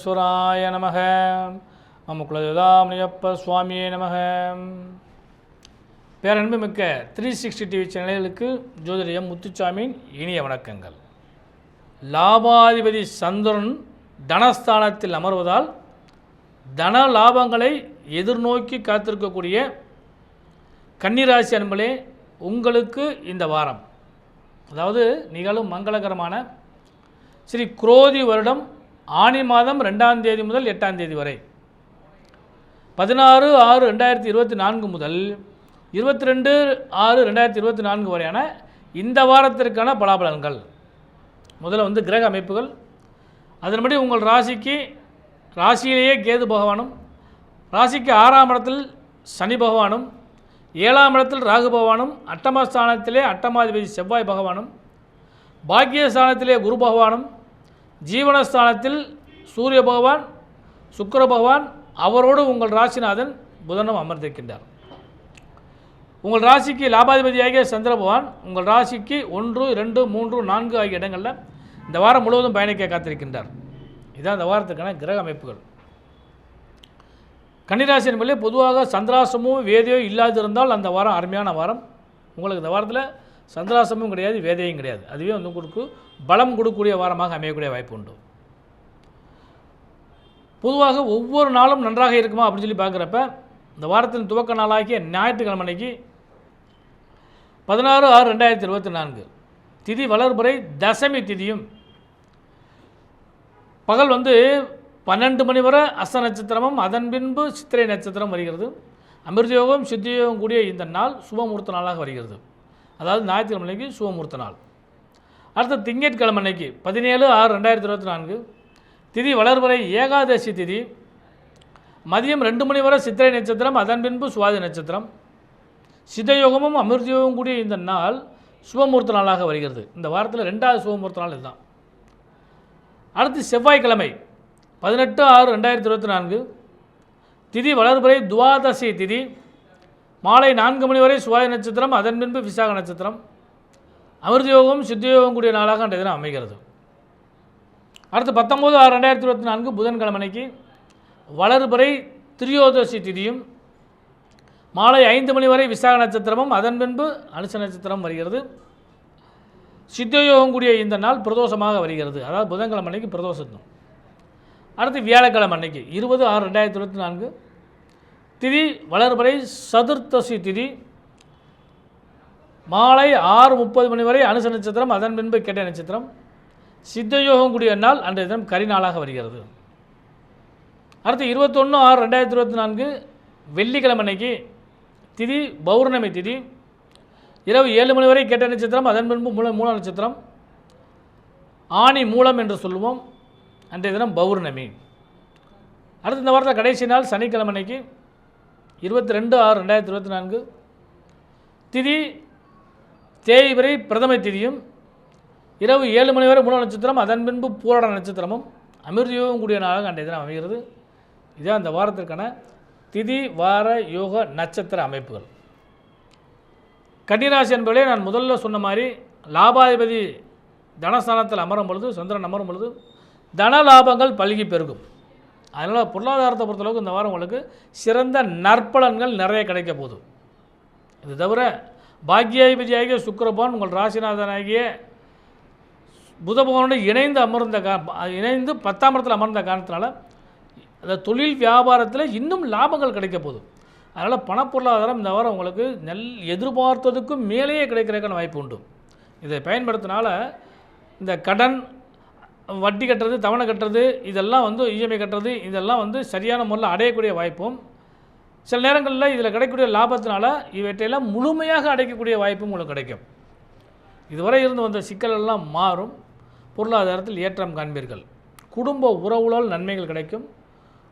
விக்னேஸ்வராய நமக. மம குலதேவதாமணியப்ப சுவாமியே நமக. பேரன்பு மிக்க த்ரீ சிக்ஸ்டி டிவி சேனல்களுக்கு ஜோதிடம் முத்துச்சாமியின் இனிய வணக்கங்கள். லாபாதிபதி சந்திரன் தனஸ்தானத்தில் அமர்வதால் தன லாபங்களை எதிர்நோக்கி காத்திருக்கக்கூடிய கன்னிராசி அன்பளே உங்களுக்கு இந்த வாரம் அதாவது நிகழும் மங்களகரமான ஸ்ரீ குரோதி வருடம் ஆனி மாதம் ரெண்டாம் தேதி முதல் எட்டாம் தேதி வரை. பதினாறு ஆறு ரெண்டாயிரத்தி இருபத்தி நான்கு முதல் இருபத்தி ரெண்டு ஆறு ரெண்டாயிரத்தி இருபத்தி நான்கு வரையான இந்த வாரத்திற்கான பலாபலன்கள். முதல்ல வந்து கிரக அமைப்புகள். அதன்படி உங்கள் ராசிக்கு ராசியிலேயே கேது பகவானும் ராசிக்கு ஆறாம் இடத்தில் சனி பகவானும் ஏழாம் இடத்தில் ராகு பகவானும் அட்டமஸ்தானத்திலே அட்டமாதிபதி செவ்வாய் பகவானும் பாக்கியஸ்தானத்திலே குரு பகவானும் ஜீவனஸ்தானத்தில் சூரிய பகவான் சுக்கர பகவான் அவரோடு உங்கள் ராசிநாதன் புதனும் அமர்ந்திருக்கின்றார். உங்கள் ராசிக்கு லாபாதிபதியாகிய சந்திர பகவான் உங்கள் ராசிக்கு ஒன்று ரெண்டு மூன்று நான்கு ஆகிய இடங்களில் இந்த வாரம் முழுவதும் பயணிக்க காத்திருக்கின்றார். இதுதான் இந்த வாரத்துக்கான கிரக அமைப்புகள். கன்னிராசி மேலே பொதுவாக சந்திராசமும் வேதியோ இல்லாதிருந்தால் அந்த வாரம் அருமையான வாரம். உங்களுக்கு இந்த வாரத்தில் சந்திராசமும் கிடையாது வேதையும் கிடையாது. அதுவே வந்து உங்களுக்கு பலம் கொடுக்கக்கூடிய வாரமாக அமையக்கூடிய வாய்ப்பு உண்டு. பொதுவாக ஒவ்வொரு நாளும் நன்றாக இருக்குமா அப்படின்னு சொல்லி பார்க்குறப்ப இந்த வாரத்தின் துவக்க நாளாகிய ஞாயிற்றுக்கிழமை அன்னைக்கு பதினாறு ஆறு ரெண்டாயிரத்தி இருபத்தி நான்கு திதி வளர்புரை தசமி திதியும் பகல் வந்து பன்னெண்டு மணி வரை அஸ்த நட்சத்திரமும் அதன் பின்பு சித்திரை நட்சத்திரம் வருகிறது. அமிர்தயோகம் சித்தியோகம் கூடிய இந்த நாள் சுபமுகூர்த்த நாளாக வருகிறது. அதாவது ஞாயிற்றுக்கிழமை அன்னைக்கு சுபமுகூர்த்த நாள். அடுத்து திங்கட்கிழமை அன்னைக்கு பதினேழு ஆறு ரெண்டாயிரத்தி இருபத்தி நான்கு திதி வளர்வரை ஏகாதசி திதி மதியம் ரெண்டு மணி வரை சித்திரை நட்சத்திரம் அதன் பின்பு சுவாதி நட்சத்திரம். சிதயோகமும் அமிர்தயோகமும் கூடிய இந்த நாள் சுபமூர்த்த நாளாக வருகிறது. இந்த வாரத்தில் ரெண்டாவது சுபமூர்த்த நாள் இதுதான். அடுத்து செவ்வாய்க்கிழமை பதினெட்டு ஆறு ரெண்டாயிரத்தி இருபத்தி நான்கு திதி வளர்புரை துவாதசி திதி மாலை நான்கு மணி வரை சுவாய நட்சத்திரம் அதன் பின்பு விசாக நட்சத்திரம். அமிர்தயோகம் சித்தயோகம் கூடிய நாளாக அன்றைய தினம் அமைகிறது. அடுத்து பத்தொம்போது ஆறு ரெண்டாயிரத்தி இருபத்தி நான்கு புதன்கிழமைக்கு வளர்பறை திரியோதசி திதியும் மாலை ஐந்து மணி வரை விசாக நட்சத்திரமும் அதன் பின்பு அனுச நட்சத்திரம் வருகிறது. சித்தயோகம் கூடிய இந்த நாள் பிரதோஷமாக வருகிறது. அதாவது புதன்கிழமை அன்னைக்கு பிரதோஷம் அடுத்து வியாழக்கிழமை அன்னைக்கு இருபது ஆறு ரெண்டாயிரத்தி இருபத்தி நான்கு திதி வளர்பறை சதுர்த்தசி திதி. மாலை ஆறு முப்பது மணி வரை அனுச நட்சத்திரம் அதன் பின்பு கெட்ட நட்சத்திரம். சித்தயோகம் கூடிய நாள் அன்றைய தினம் கரிநாளாக வருகிறது. அடுத்து இருபத்தொன்று ஆறு ரெண்டாயிரத்தி இருபத்தி நான்கு வெள்ளிக்கிழமை அன்னைக்கு திதி பௌர்ணமி திதி. இரவு ஏழு மணி வரை கெட்ட நட்சத்திரம் அதன் பின்பு மூல மூல நட்சத்திரம். ஆணி மூலம் என்று சொல்லுவோம். அன்றைய தினம் பௌர்ணமி. அடுத்து இந்த வாரத்தில் கடைசி நாள் சனிக்கிழமை அன்னைக்கு. இருபத்தி ரெண்டு ஆறு ரெண்டாயிரத்தி இருபத்தி நான்கு. திதி தேய்பிரை பிரதமை திதியும் இரவு ஏழு மணி வரை மூணு நட்சத்திரம் அதன் பின்பு பூராட நட்சத்திரமும் அமிர்தயோகம் கூடிய நாளாக அன்றைய தினம் அமைகிறது. இதுதான் அந்த வாரத்திற்கான திதி வார யோக நட்சத்திர அமைப்புகள். கன்னிராசி என்பதிலே நான் முதல்ல சொன்ன மாதிரி லாபாதிபதி தனஸ்தானத்தில் அமரும் பொழுது சந்திரன் அமரும் பொழுது தன லாபங்கள் பல்கி பெருகும். அதனால் பொருளாதாரத்தை பொறுத்தளவுக்கு இந்த வாரம் உங்களுக்கு சிறந்த நற்பலன்கள் நிறைய கிடைக்க போகுது. இது தவிர பாக்யாதிபதியாகிய சுக்கரபவன் உங்கள் ராசிநாதனாகிய புதபவனோடு இணைந்து அமர்ந்த கா இணைந்து பத்தாம் இடத்தில் அமர்ந்த காரணத்தினால அந்த தொழில் வியாபாரத்தில் இன்னும் லாபங்கள் கிடைக்க போகுது. அதனால் பணப்பொருளாதாரம் இந்த வாரம் உங்களுக்கு நெல் எதிர்பார்த்ததுக்கும் மேலேயே கிடைக்கிறதுக்கான வாய்ப்பு உண்டு. இதை பயன்படுத்தினால இந்த கடன் வட்டி கட்டுறது தவணை கட்டுறது இதெல்லாம் வந்து இஎம்ஐ கட்டுறது இதெல்லாம் வந்து சரியான முறையில் அடையக்கூடிய வாய்ப்பும் சில நேரங்களில் இதில் கிடைக்கக்கூடிய லாபத்தினால இவற்றையெல்லாம் முழுமையாக அடைக்கக்கூடிய வாய்ப்பும் உங்களுக்கு கிடைக்கும். இதுவரை இருந்து வந்த சிக்கலெல்லாம் மாறும். பொருளாதாரத்தில் ஏற்றம் காண்பீர்கள். குடும்ப உறவுகளால் நன்மைகள் கிடைக்கும்.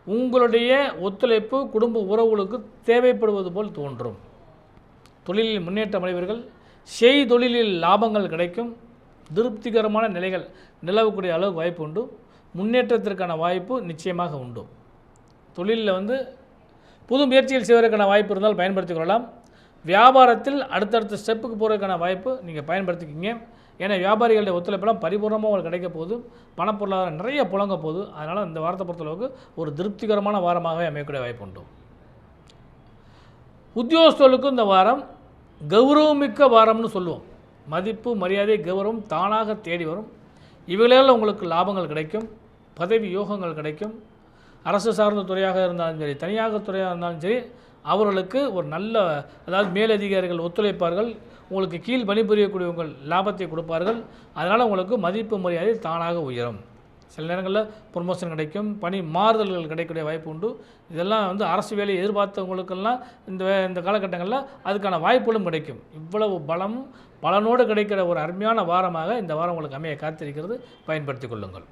உங்களுடைய ஒத்துழைப்பு குடும்ப உறவுகளுக்கு தேவைப்படுவது போல் தோன்றும். தொழிலில் முன்னேற்றம் அடைவீர்கள். செய்தொழிலில் லாபங்கள் கிடைக்கும். திருப்திகரமான நிலைகள் நிலவக்கூடிய அளவுக்கு வாய்ப்பு உண்டு. முன்னேற்றத்திற்கான வாய்ப்பு நிச்சயமாக உண்டு. தொழிலில் வந்து புது முயற்சிகள் செய்வதற்கான வாய்ப்பு இருந்தால் பயன்படுத்திக் கொள்ளலாம். வியாபாரத்தில் அடுத்தடுத்த ஸ்டெப்புக்கு போகிறதுக்கான வாய்ப்பு நீங்கள் பயன்படுத்திக்கிங்க. ஏன்னா வியாபாரிகளுடைய ஒத்துழைப்பெல்லாம் பரிபூர்ணமாக உங்களுக்கு கிடைக்க போகுது. பணப்பொருளாதாரம் நிறைய புழங்க போகுது. அதனால் இந்த வாரத்தை பொறுத்தளவுக்கு ஒரு திருப்திகரமான வாரமாகவே அமையக்கூடிய வாய்ப்பு உண்டு. உத்தியோகஸ்தர்களுக்கும் இந்த வாரம் கௌரவமிக்க வாரம்னு சொல்லுவோம். மதிப்பு மரியாதை கௌரவம் தானாக தேடி வரும். இவைகளால் உங்களுக்கு லாபங்கள் கிடைக்கும் பதவி யோகங்கள் கிடைக்கும். அரசு சார்ந்த துறையாக இருந்தாலும் சரி தனியாக துறையாக இருந்தாலும் சரி அவர்களுக்கு ஒரு நல்ல அதாவது மேலதிகாரிகள் ஒத்துழைப்பார்கள். உங்களுக்கு கீழ் பணிபுரியக்கூடியவங்கள் லாபத்தை கொடுப்பார்கள். அதனால் உங்களுக்கு மதிப்பு மரியாதை தானாக உயரும். சில நேரங்களில் ப்ரொமோஷன் கிடைக்கும் பணி மாறுதல்கள் கிடைக்கக்கூடிய வாய்ப்பு உண்டு. இதெல்லாம் வந்து அரசு வேலையை எதிர்பார்த்தவங்களுக்கெல்லாம் இந்த வே- இந்த காலகட்டங்களில் அதுக்கான வாய்ப்புகளும் கிடைக்கும். இவ்வளவு பலம் பலனோடு கிடைக்கிற ஒரு அருமையான வாரமாக இந்த வாரம் உங்களுக்கு அமைய காத்திருக்கிறது. பயன்படுத்தி கொள்ளுங்கள்.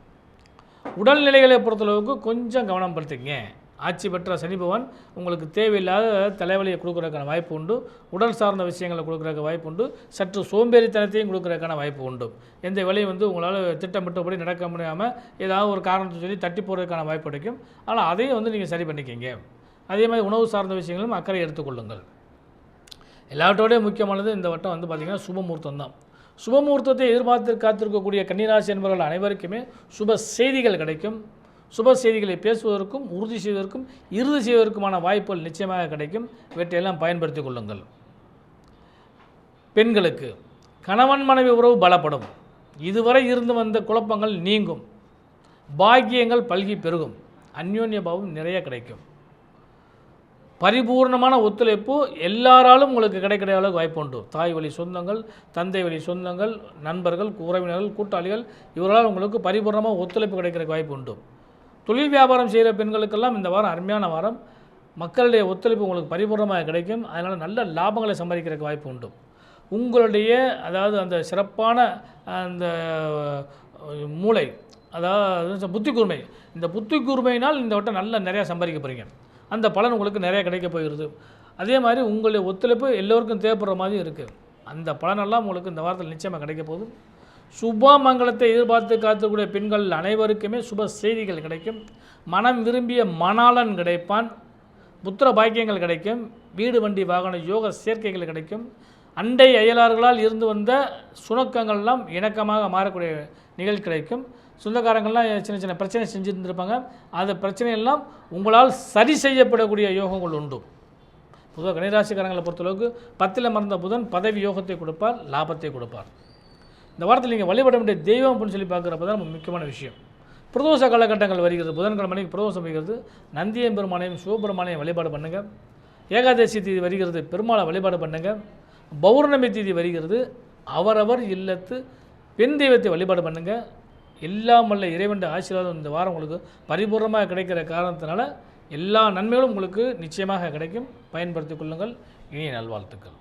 உடல்நிலைகளை பொறுத்தளவுக்கு கொஞ்சம் கவனம் படுத்திக்கங்க ஆட்சி பெற்ற சனி பகவான் உங்களுக்கு தேவையில்லாத தலைவலியை கொடுக்குறதுக்கான வாய்ப்பு உண்டு. உடல் சார்ந்த விஷயங்களை கொடுக்குறதுக்கு வாய்ப்பு உண்டு. சற்று சோம்பேறித்தனத்தையும் கொடுக்குறதுக்கான வாய்ப்பு உண்டு. எந்த வேலையும் வந்து உங்களால் திட்டமிட்டபடி நடக்க முடியாமல் ஏதாவது ஒரு காரணத்தை சொல்லி தட்டி போகிறதுக்கான வாய்ப்பு கிடைக்கும். ஆனால் அதையும் வந்து நீங்கள் சரி பண்ணிக்கிங்க. அதே மாதிரி உணவு சார்ந்த விஷயங்களும் அக்கறை எடுத்துக்கொள்ளுங்கள் எல்லாவற்றோடய முக்கியமானது இந்த வட்டம் வந்து பார்த்திங்கன்னா சுபமுகூர்த்தம் தான். சுபமுகூர்த்தத்தை எதிர்பார்த்து காத்திருக்கக்கூடிய கன்னிராசி என்பவர்கள் அனைவருக்குமே சுப செய்திகள் கிடைக்கும். சுப செய்திகளை பேசுவதற்கும் உறுதி செய்வதற்கும் இறுதி செய்வதற்குமான வாய்ப்புகள் நிச்சயமாக கிடைக்கும். இவற்றையெல்லாம் பயன்படுத்தி கொள்ளுங்கள். பெண்களுக்கு கணவன் மனைவி உறவு பலப்படும். இதுவரை இருந்து வந்த குழப்பங்கள் நீங்கும். பாக்கியங்கள் பல்கி பெருகும். அந்யோன்ய பாவம் நிறைய கிடைக்கும். பரிபூர்ணமான ஒத்துழைப்பு எல்லாராலும் உங்களுக்கு கிடைக்கிற அளவுக்கு வாய்ப்பு உண்டு. தாய் வழி சொந்தங்கள் தந்தை வழி சொந்தங்கள் நண்பர்கள் உறவினர்கள் கூட்டாளிகள் இவர்களால் உங்களுக்கு பரிபூர்ணமாக ஒத்துழைப்பு கிடைக்கிற வாய்ப்பு உண்டு. தொழில் வியாபாரம் செய்கிற பெண்களுக்கெல்லாம் இந்த வாரம் அருமையான வாரம். மக்களுடைய ஒத்துழைப்பு உங்களுக்கு பரிபூர்ணமாக கிடைக்கும். அதனால் நல்ல லாபங்களை சம்பாதிக்கிறதுக்கு வாய்ப்பு உண்டு. உங்களுடைய அதாவது அந்த சிறப்பான அந்த மூளை அதாவது புத்தி கூர்மை இந்த புத்தி கூர்மையினால் இந்த வட்டம் நல்லா நிறையா சம்பாதிக்க போகிறீங்க அந்த பலன் உங்களுக்கு நிறையா கிடைக்க போகிறது. அதே மாதிரி உங்களுடைய ஒத்துழைப்பு எல்லோருக்கும் தேவைப்படுற மாதிரி இருக்குது அந்த பலனெல்லாம் உங்களுக்கு இந்த வாரத்தில் நிச்சயமாக கிடைக்க போகுது. சுபமங்கலத்தை எதிர்பார்த்து காத்துக்கூடிய பெண்கள் அனைவருக்குமே சுப செய்திகள் கிடைக்கும். மனம் விரும்பிய மணாளன் கிடைப்பான். புத்திர பாக்கியங்கள் கிடைக்கும். வீடு வண்டி வாகன யோக சேர்க்கைகள் கிடைக்கும். அண்டை அயலார்களால் இருந்து வந்த சுணக்கங்கள்லாம் இணக்கமாக மாறக்கூடிய நிகழ் கிடைக்கும். சொந்தக்காரங்கள்லாம் சின்ன சின்ன பிரச்சனை செஞ்சுருந்துருப்பாங்க. அந்த பிரச்சனையெல்லாம் உங்களால் சரி செய்யப்படக்கூடிய யோகங்கள் உண்டு. பொதுவாக கணிராசிக்காரங்களை பொறுத்தளவுக்கு பத்தில் மறந்த புதன் பதவி யோகத்தை கொடுப்பார் லாபத்தை கொடுப்பார். இந்த வாரத்தில் நீங்கள் வழிபட வேண்டிய தெய்வம் அப்படின்னு சொல்லி பார்க்குறப்ப தான் ரொம்ப முக்கியமான விஷயம். பிரதோஷ காலகட்டங்கள் வருகிறது. புதன்கிழமைக்கு பிரதோஷம் வருகிறது. நந்தியம் பெருமானையும் சிவபெருமானையும் வழிபாடு பண்ணுங்கள் ஏகாதசி தேதி வருகிறது. பெருமாளை வழிபாடு பண்ணுங்கள் பௌர்ணமி தேதி வருகிறது. அவரவர் இல்லத்து பெண் தெய்வத்தை வழிபாடு பண்ணுங்கள் எல்லாம் வல்ல இறைவன் ஆசீர்வாதம் இந்த வாரம் உங்களுக்கு பரிபூர்ணமாக கிடைக்கிற காரணத்தினால எல்லா நன்மைகளும் உங்களுக்கு நிச்சயமாக கிடைக்கும். பயன்படுத்திக் கொள்ளுங்கள். இனிய நல்வாழ்த்துக்கள்.